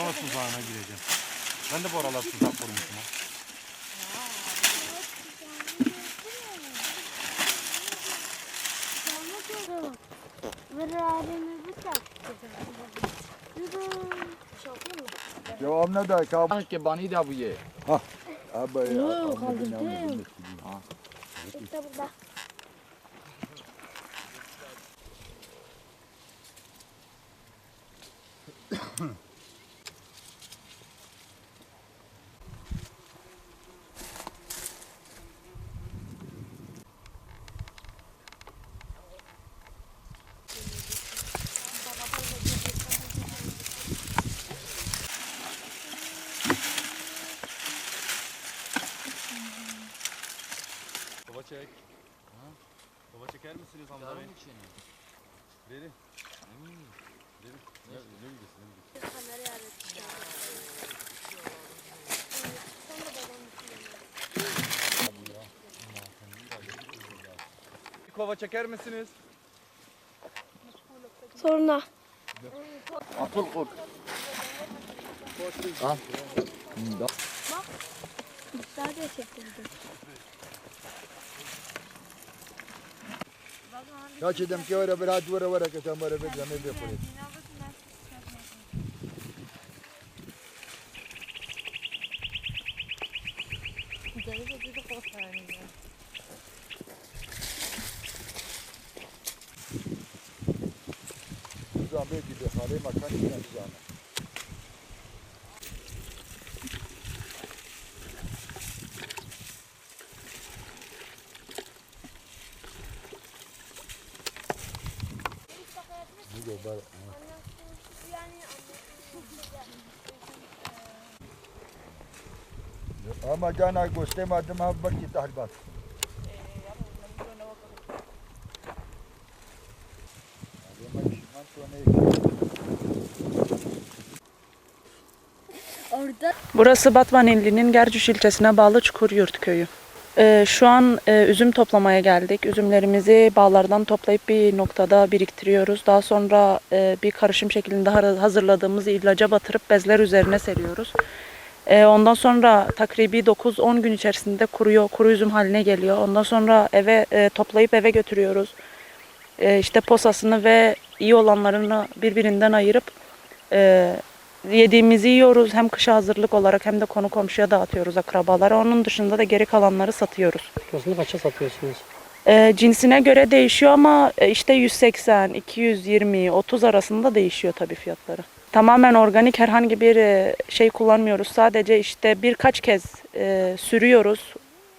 Sonra tuzağına gireceğim. Ben de bu aralar tuzak kurmuşum. ha. Devam ne der kab? Ah ke bani da bu ye. Abi ya. Yok, anladım, kaldırdım. anladım. İşte burada. Baba çek. Baba çeker misiniz Hamza Bey? Veri. Veri. Ne, ne bilirsin, ne bilirsin. Bir kova çeker misiniz? Sonra. Atıl kurt. Sadece çektirdim. Ya çedem ki öyle bir hadi vara vara ki sen böyle bir zaman bir yapalım. Zaman bir gibi hali makan yine zaman. Da var. Ama cana göstermedim ha bak ki tahribat. Burası Batman ilinin Gercüş ilçesine bağlı Çukuryurt köyü. Ee, şu an e, üzüm toplamaya geldik. Üzümlerimizi bağlardan toplayıp bir noktada biriktiriyoruz. Daha sonra e, bir karışım şeklinde hazırladığımız ilaca batırıp bezler üzerine seriyoruz. E, ondan sonra takribi 9-10 gün içerisinde kuruyor, kuru üzüm haline geliyor. Ondan sonra eve toplayıp eve götürüyoruz. E, işte posasını ve iyi olanlarını birbirinden ayırıp yediğimizi yiyoruz. Hem kışa hazırlık olarak hem de konu komşuya dağıtıyoruz akrabalara. Onun dışında da geri kalanları satıyoruz. Kilosunu kaça satıyorsunuz? E, cinsine göre değişiyor ama e, işte 180, 220, 30 arasında değişiyor tabii fiyatları. Tamamen organik herhangi bir e, şey kullanmıyoruz. Sadece işte birkaç kez e, sürüyoruz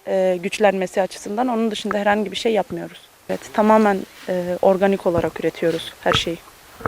e, güçlenmesi açısından. Onun dışında herhangi bir şey yapmıyoruz. Evet, tamamen e, organik olarak üretiyoruz her şeyi.